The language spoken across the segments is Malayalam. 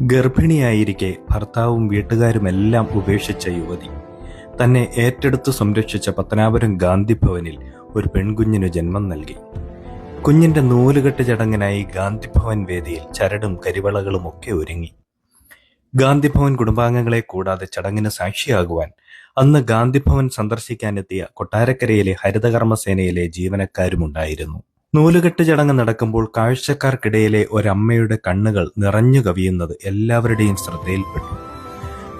ഗർഭിണിയായിരിക്കെ ഭർത്താവും വീട്ടുകാരുമെല്ലാം ഉപേക്ഷിച്ച യുവതി. തന്നെ ഏറ്റെടുത്ത് സംരക്ഷിച്ച പത്തനാപുരം ഗാന്ധി ഭവനിൽ ഒരു പെൺകുഞ്ഞിനു ജന്മം നൽകി. കുഞ്ഞിന്റെ നൂലുകെട്ട് ചടങ്ങിനായി ഗാന്ധിഭവൻ വേദിയിൽ ചരടും കരിവളകളും ഒക്കെ ഒരുങ്ങി. ഗാന്ധിഭവൻ കുടുംബാംഗങ്ങളെ കൂടാതെ ചടങ്ങിന് സാക്ഷിയാകുവാൻ അന്ന് ഗാന്ധിഭവൻ സന്ദർശിക്കാനെത്തിയ കൊട്ടാരക്കരയിലെ ഹരിതകർമ്മസേനയിലെ ജീവനക്കാരുമുണ്ടായിരുന്നു. നൂലുകെട്ട് ചടങ്ങ് നടക്കുമ്പോൾ കാഴ്ചക്കാർക്കിടയിലെ ഒരമ്മയുടെ കണ്ണുകൾ നിറഞ്ഞു കവിയുന്നത് എല്ലാവരുടെയും ശ്രദ്ധയിൽപ്പെട്ടു.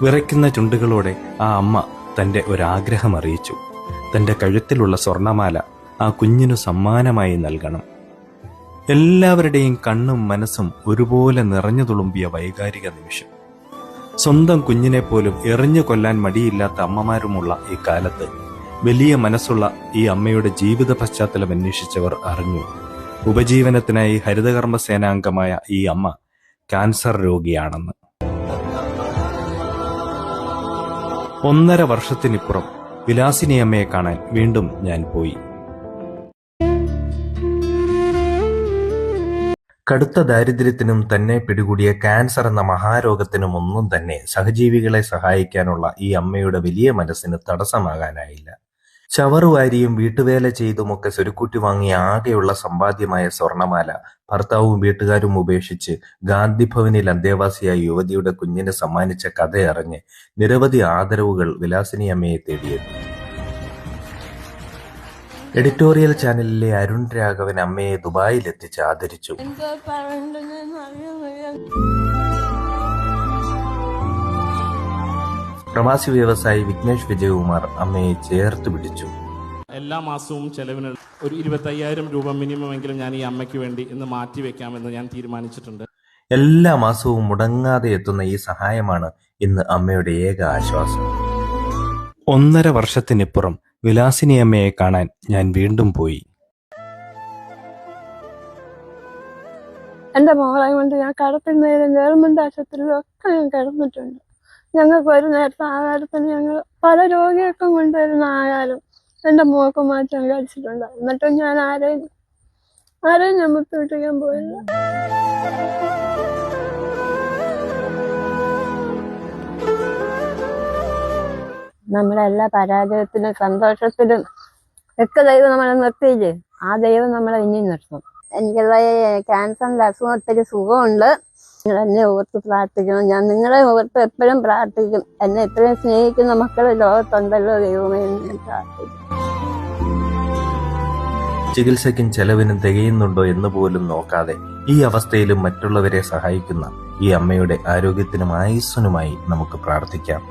വിറയ്ക്കുന്ന ചുണ്ടുകളോടെ ആ അമ്മ തന്റെ ഒരാഗ്രഹം അറിയിച്ചു. തന്റെ കഴുത്തിലുള്ള സ്വർണമാല ആ കുഞ്ഞിനു സമ്മാനമായി നൽകണം. എല്ലാവരുടെയും കണ്ണും മനസ്സും ഒരുപോലെ നിറഞ്ഞു തുളുമ്പിയ വൈകാരിക നിമിഷം. സ്വന്തം കുഞ്ഞിനെ പോലും എറിഞ്ഞു കൊല്ലാൻ മടിയില്ലാത്ത അമ്മമാരുമുള്ള ഈ കാലത്ത് വലിയ മനസ്സുള്ള ഈ അമ്മയുടെ ജീവിത പശ്ചാത്തലം അന്വേഷിച്ചവർ അറിഞ്ഞു. ഉപജീവനത്തിനായി ഹരിതകർമ്മ സേനാംഗമായ ഈ അമ്മ ക്യാൻസർ രോഗിയാണെന്ന്. ഒന്നര വർഷത്തിനിപ്പുറം വിലാസിനി അമ്മയെ കാണാൻ വീണ്ടും ഞാൻ പോയി. കടുത്ത ദാരിദ്ര്യത്തിനും തന്നെ പിടികൂടിയ ക്യാൻസർ എന്ന മഹാരോഗത്തിനും ഒന്നും തന്നെ സഹജീവികളെ സഹായിക്കാനുള്ള ഈ അമ്മയുടെ വലിയ മനസ്സിന് തടസ്സമാകാനായില്ല. ചവറുവാരിയും വീട്ടുവേല ചെയ്തുമൊക്കെ സ്വരുക്കൂട്ടി വാങ്ങിയ ആകെയുള്ള സമ്പാദ്യമായ സ്വർണമാല ഭർത്താവും വീട്ടുകാരും ഉപേക്ഷിച്ച് ഗാന്ധിഭവനിൽ അന്തേവാസിയായ യുവതിയുടെ കുഞ്ഞിനെ സമ്മാനിച്ച കഥയറിഞ്ഞ് നിരവധി ആദരവുകൾ വിലാസിനി അമ്മയെ തേടിയെത്തി. എഡിറ്റോറിയൽ ചാനലിലെ അരുൺ രാഘവൻ അമ്മയെ ദുബായിൽ എത്തിച്ച് ആദരിച്ചു പ്രവാസി വ്യവസായി വിഘ്നേഷ് വിജയകുമാർ അമ്മയെ ചേർത്ത് പിടിച്ചു. എല്ലാ മാസവും ചെലവിന് ഒരു ഇരുപത്തയ്യായിരം രൂപ മിനിമം എങ്കിലും ഞാൻ ഈ അമ്മയ്ക്ക് വേണ്ടി ഇന്ന് മാറ്റി വെക്കാമെന്ന് ഞാൻ തീരുമാനിച്ചിട്ടുണ്ട്. എല്ലാ മാസവും മുടങ്ങാതെ എത്തുന്ന ഈ സഹായമാണ് ഇന്ന് അമ്മയുടെ ഏക ആശ്വാസം. ഒന്നര വർഷത്തിനിപ്പുറം വിലാസിനി അമ്മയെ കാണാൻ ഞാൻ വീണ്ടും പോയി. എന്റെ മോളെ കൊണ്ട് ഞാൻ കടത്തുന്നതിലും ഗവൺമെന്റ് ആശുപത്രിയിലും ഒക്കെ ഞാൻ കിടന്നിട്ടുണ്ട്. ഞങ്ങൾക്ക് ഒരു നേരത്തെ ആഹാരത്തിന് ഞങ്ങൾ പല രോഗികൾക്കും കൊണ്ടുവരുന്ന ആഹാരം എന്റെ മോൾക്ക് മാറ്റം കഴിച്ചിട്ടുണ്ട് എന്നിട്ടും ഞാൻ ആരെയും ആരെയും ഞാൻ ബുദ്ധിമുട്ടിക്കാൻ പോയില്ല. നമ്മുടെ എല്ലാ പരാജയത്തിലും സന്തോഷത്തിലും ഒക്കെ ദൈവം നമ്മളെ നിർത്തിയില്ലേ? ആ ദൈവം നമ്മളെ ഇനിയും നിർത്തും. എനിക്കുള്ള ക്യാൻസറിന്റെ അസുഖം ഒത്തിരി സുഖമുണ്ട്. നിങ്ങൾ എന്നെ ഓർത്ത് പ്രാർത്ഥിക്കണം. ഞാൻ നിങ്ങളെ ഓർത്ത് എപ്പോഴും പ്രാർത്ഥിക്കും. എന്നെ ഇത്രയും സ്നേഹിക്കുന്ന മക്കൾ ലോകത്തുണ്ടല്ലോ ദൈവമേ ഞാൻ പ്രാർത്ഥിക്കും. ചികിത്സയ്ക്കും ചെലവിനും തികയുന്നുണ്ടോ എന്ന് പോലും നോക്കാതെ ഈ അവസ്ഥയിലും മറ്റുള്ളവരെ സഹായിക്കുന്ന ഈ അമ്മയുടെ ആരോഗ്യത്തിനും ആയുസ്സിനുമായി നമുക്ക് പ്രാർത്ഥിക്കാം.